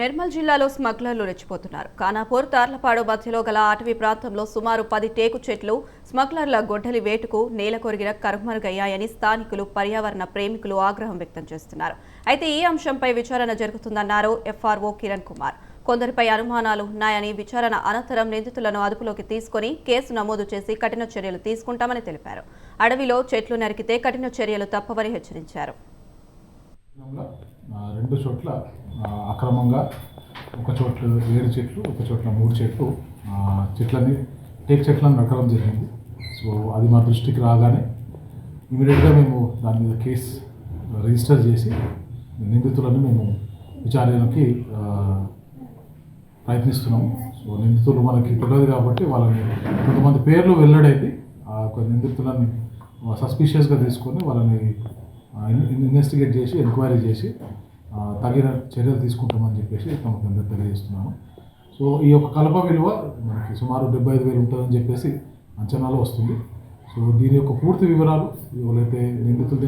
నిర్మల్ జిల్లాలో స్మగ్లర్లు రెచ్చిపోతున్నారు. ఖానాపూర్ తార్లపాడు మధ్యలో గల అటవీ ప్రాంతంలో సుమారు పది టేకు చెట్లు స్మగ్లర్ల గొడ్డలి వేటుకు నేల కొరిగిన కరుమరుగయ్యాయని స్థానికులు పర్యావరణ ప్రేమికులు ఆగ్రహం వ్యక్తం చేస్తున్నారు. అయితే ఈ అంశంపై విచారణ జరుగుతుందన్నారు ఎఫ్ఆర్ఓ కిరణ్ కుమార్. కొందరిపై అనుమానాలు ఉన్నాయని విచారణ అనంతరం నిందితులను అదుపులోకి తీసుకొని కేసు నమోదు చేసి కఠిన చర్యలు తీసుకుంటామని తెలిపారు. అడవిలో చెట్లు నరికితే కఠిన చర్యలు తప్పవని హెచ్చరించారు. రెండు చోట్ల అక్రమంగా ఒక చోట్ల ఏడు చెట్లు ఒక చోట్ల మూడు చెట్లు చెట్లని టేక్ చెట్లను నరకడం జరిగింది. సో అది మా దృష్టికి రాగానే ఇమీడియట్గా మేము దాని మీద కేసు రిజిస్టర్ చేసి నిందితులను మేము విచారణకి ప్రయత్నిస్తున్నాము. సో నిందితులు మనకి తెలియదు కాబట్టి వాళ్ళని కొంతమంది పేర్లు వెల్లడైంది ఆ ఒక నిందితులను సస్పీషియస్గా తీసుకొని వాళ్ళని ఇన్వెస్టిగేట్ చేసి ఎంక్వైరీ చేసి తగిన చర్యలు తీసుకుంటామని చెప్పేసి తమకు అందరికి తెలియజేస్తున్నాము సో ఈ యొక్క కలప విలువ మనకి సుమారు డెబ్బై ఐదు వేలు ఉంటుందని చెప్పేసి అంచనాలో వస్తుంది. సో దీని యొక్క పూర్తి వివరాలు ఎవరైతే నిందితులు